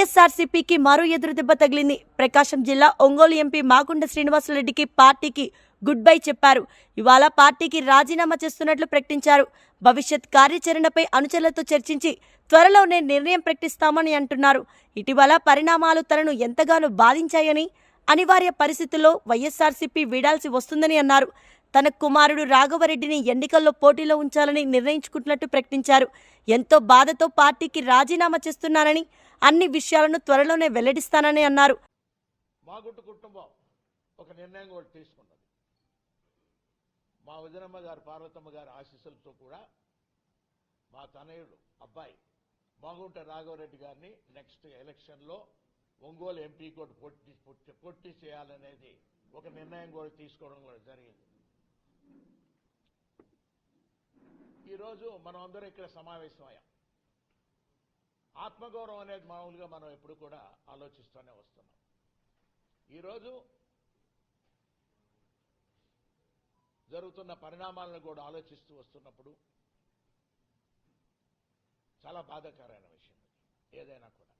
వైఎస్ఆర్సీపీకి మరో ఎదురు దెబ్బ తగిలింది. ప్రకాశం జిల్లా ఒంగోలు ఎంపీ మాగుండ శ్రీనివాసరెడ్డికి పార్టీకి గుడ్ బై చెప్పారు. ఇవాళ పార్టీకి రాజీనామా చేస్తున్నట్లు ప్రకటించారు. భవిష్యత్ కార్యాచరణపై అనుచరులతో చర్చించి త్వరలోనే నిర్ణయం ప్రకటిస్తామని అంటున్నారు. ఇటీవల పరిణామాలు తనను ఎంతగానో బాధించాయని అనివార్య పరిస్థితుల్లో వైఎస్ఆర్సీపీ వీడాల్సి వస్తుందని అన్నారు. తన కుమారుడు రాఘవరెడ్డిని ఎన్నికల్లో పోటీలో ఉంచాలని నిర్ణయించుకుంటున్నట్టు ప్రకటించారు. ఎంతో బాధతో పార్టీకి రాజీనామా చేస్తున్నానని అన్ని విషయాలను త్వరలోనే వెల్లడిస్తానని అన్నారు. కుటుంబం ఒక నిర్ణయం కూడా తీసుకున్నది. మా వదినమ్మ గారు పార్వతమ్మ గారి ఆశీస్సులతో కూడా మా తనయుడు అబ్బాయి మాగుంట రాఘవరెడ్డి గారిని నెక్స్ట్ ఎలక్షన్లో ఒంగోలు ఎంపీ కూడా పోటీ పొట్టి పొట్టి చేయాలనేది ఒక నిర్ణయం కూడా తీసుకోవడం కూడా జరిగింది. ఈరోజు మనం అందరం ఇక్కడ సమావేశమయ్యాం. ఆత్మగౌరవం అనేది మామూలుగా మనం ఎప్పుడు కూడా ఆలోచిస్తూనే వస్తున్నాం. ఈరోజు జరుగుతున్న పరిణామాలను కూడా ఆలోచిస్తూ వస్తున్నప్పుడు చాలా బాధాకరమైన విషయం ఏదైనా కూడా.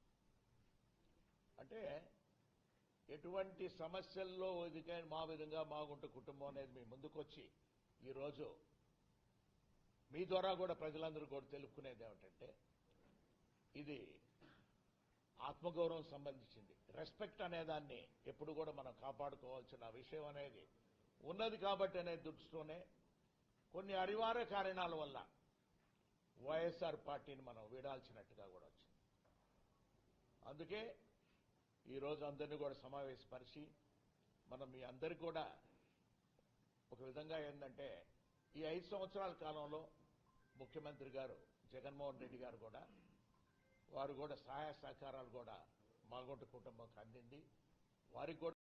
అంటే ఎటువంటి సమస్యల్లో ఇదికే మా విధంగా మాగుంట కుటుంబం అనేది మీ ముందుకొచ్చి ఈరోజు మీ ద్వారా కూడా ప్రజలందరూ కూడా తెలుపుకునేది ఏమిటంటే ఇది ఆత్మగౌరవం సంబంధించింది. రెస్పెక్ట్ అనేదాన్ని ఎప్పుడు కూడా మనం కాపాడుకోవాల్సిన విషయం అనేది ఉన్నది కాబట్టి అనే దృష్టితోనే కొన్ని అనివార్య కారణాల వల్ల వైఎస్ఆర్ పార్టీని మనం వీడాల్సినట్టుగా కూడా వచ్చింది. అందుకే ఈరోజు అందరినీ కూడా సమావేశపరిచి మనం మీ అందరికి కూడా ఒక విధంగా ఏంటంటే ఈ ఐదు సంవత్సరాల కాలంలో ముఖ్యమంత్రి గారు జగన్మోహన్ రెడ్డి గారు కూడా వారు కూడా సహాయ సహకారాలు కూడా మాగొట్టు కుటుంబంకి అందింది. వారికి కూడా